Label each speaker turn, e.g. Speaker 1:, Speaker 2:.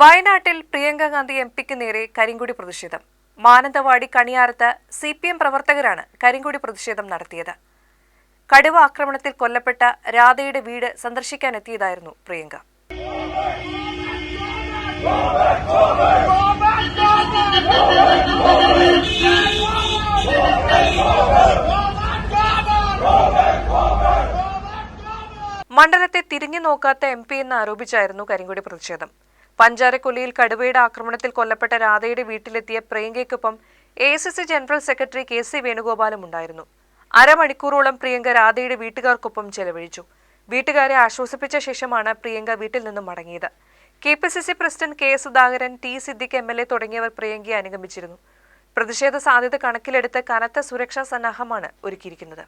Speaker 1: വയനാട്ടിൽ പ്രിയങ്ക ഗാന്ധി എം പിക്ക് നേരെ കരിങ്കുടി പ്രതിഷേധം. മാനന്തവാടി കണിയാരത്ത് സി പി എം പ്രവർത്തകരാണ് കരിങ്കുടി പ്രതിഷേധം നടത്തിയത്. കടുവ ആക്രമണത്തിൽ കൊല്ലപ്പെട്ട രാധയുടെ വീട് സന്ദർശിക്കാനെത്തിയതായിരുന്നു പ്രിയങ്ക. മണ്ഡലത്തെ തിരിഞ്ഞു നോക്കാത്ത എം പി എന്ന് ആരോപിച്ചായിരുന്നു കരിങ്കുടി പ്രതിഷേധം. പഞ്ചാരക്കൊല്ലിയിൽ കടുവയുടെ ആക്രമണത്തിൽ കൊല്ലപ്പെട്ട രാധയുടെ വീട്ടിലെത്തിയ പ്രിയങ്കയ്ക്കൊപ്പം A C C general secretary K C വേണുഗോപാലും ഉണ്ടായിരുന്നു. അരമണിക്കൂറോളം പ്രിയങ്ക രാധയുടെ വീട്ടുകാർക്കൊപ്പം ചെലവഴിച്ചു. വീട്ടുകാരെ ആശ്വസിപ്പിച്ച ശേഷമാണ് പ്രിയങ്ക വീട്ടിൽ നിന്നും മടങ്ങിയത്. K P C C president K Sudhakaran T Siddique M L A തുടങ്ങിയവർ പ്രിയങ്കയെ അനുഗമിച്ചിരുന്നു. പ്രതിഷേധ സാധ്യത കണക്കിലെടുത്ത് കനത്ത സുരക്ഷാ സന്നാഹമാണ് ഒരുക്കിയിരിക്കുന്നത്.